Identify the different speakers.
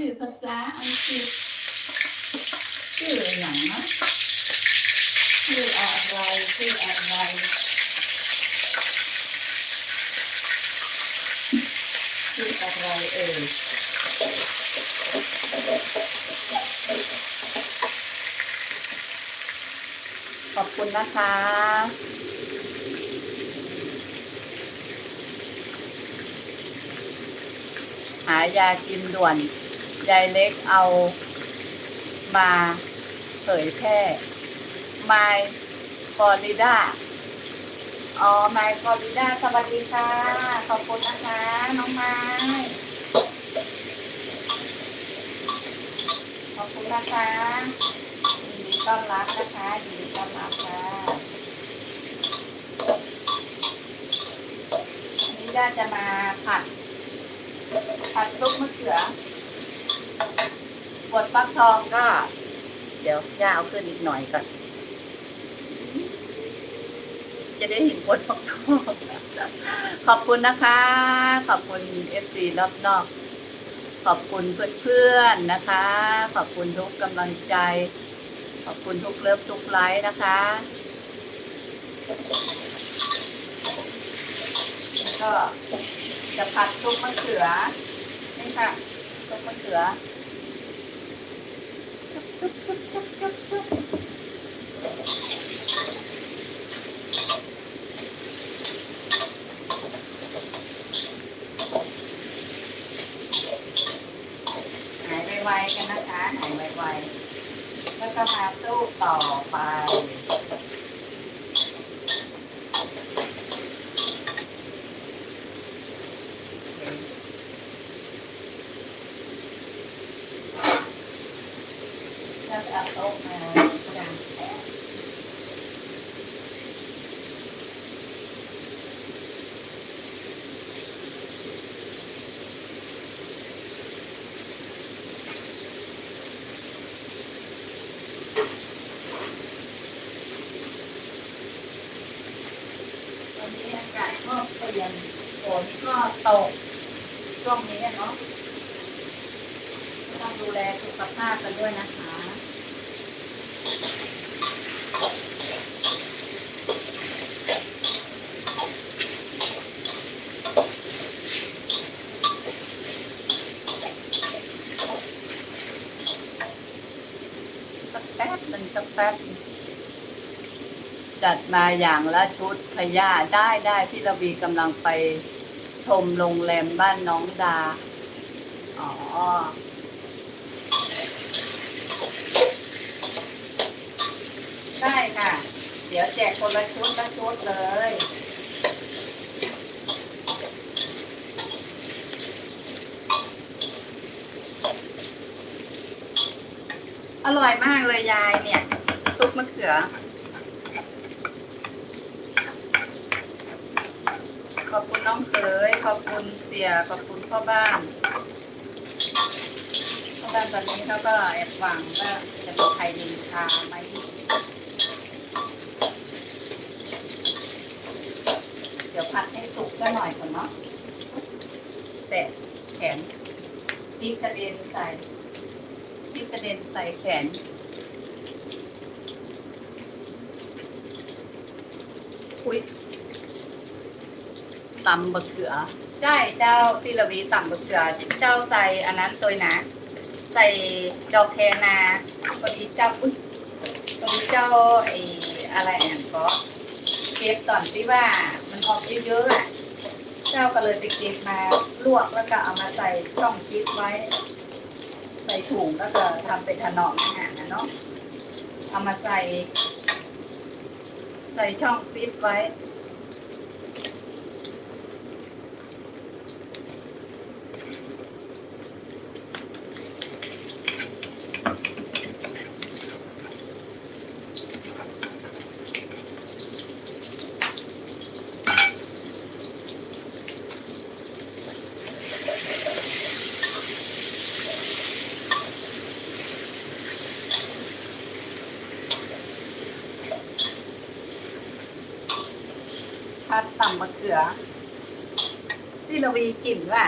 Speaker 1: ชื่อภาษาอังกฤษชื่ออย่างนะชื่ออะไรชื่ออะไรชื่ออะไรเอ่ยขอบคุณนะคะหายากินด่วน ยายเล็กเอามาเผยแพร่ My Florida อ๋อ My Florida สวัสดีค่ะ ขอบคุณนะคะ น้องไม้ขอบคุณนะคะยินดีต้อนรับนะคะยินดีต้อนรับค่ะวันนี้ย่าจะมาผัดผัดซุปมะเขือ บดฟักทองก็ เดี๋ยวย่าเอาขึ้นอีกหน่อยก่อน จะได้เห็นบดฟักทองขอบคุณนะคะ ขอบคุณเอฟซีรอบนอก ขอบคุณเพื่อนๆนะคะ ขอบคุณทุกกำลังใจ ขอบคุณทุกเลิฟทุกไลค์นะคะก็จะผัดซุปมะเขือนี่ค่ะซุปมะเขือ จุ๊บจุ๊บจุ๊บจุ๊บจุ๊บหายไวๆกันนะคะหายไวๆแล้วก็มาตู้ต่อไป แล้วเอาโต๊ะมาจานแป๊บวันนี้อากาศก็เปลี่ยนฝนก็ตกช่วงนี้เนาะต้องดูแลสุขภาพกันด้วยนะคะ สักแป๊บหนึ่งสักแป๊บจัดมาอย่างละชุดพยาได้ได้ที่ระวีกำลังไปชมโรงแรมบ้านน้องดา อ๋อ ได้ค่ะ เดี๋ยวแจกคนละชุดละชุดเลยอร่อยมากเลยยายเนี่ยซุปมะเขือ ขอบคุณน้องเขยขอบคุณเสียขอบคุณพ่อบ้านพ่อบ้านตอนนี้เขาก็แอบหวังว่าจะมีใครดินทาไหมเดี๋ยวผัดใหน่อยก่อนเนาะแต่แขนพริกกระเด็นใส่ที่กระเด็นใส่แขนอุ้ยตำบะเขือใช่เจ้าที่ระวีตำบะเขือเจ้าใส่อันนั้นตัวนะ ใส่ดอกแคนาพอดีเจ้าอุ้ยพอดีเจ้าไอ้อะไรอะก็เก็บตอนที่ว่ามันออกเยอะๆอะ เจ้าก็เลยไปเก็บมาลวกแล้วก็เอามาใส่ช่องฟิตไว้ ใส่ถุงแล้วก็ทำเป็นถนอมอาหารนะเนาะเอามาใส่ ใส่ช่องฟิตไว้ ผัดตำมะเขือที่เราวีกลิ่นว่า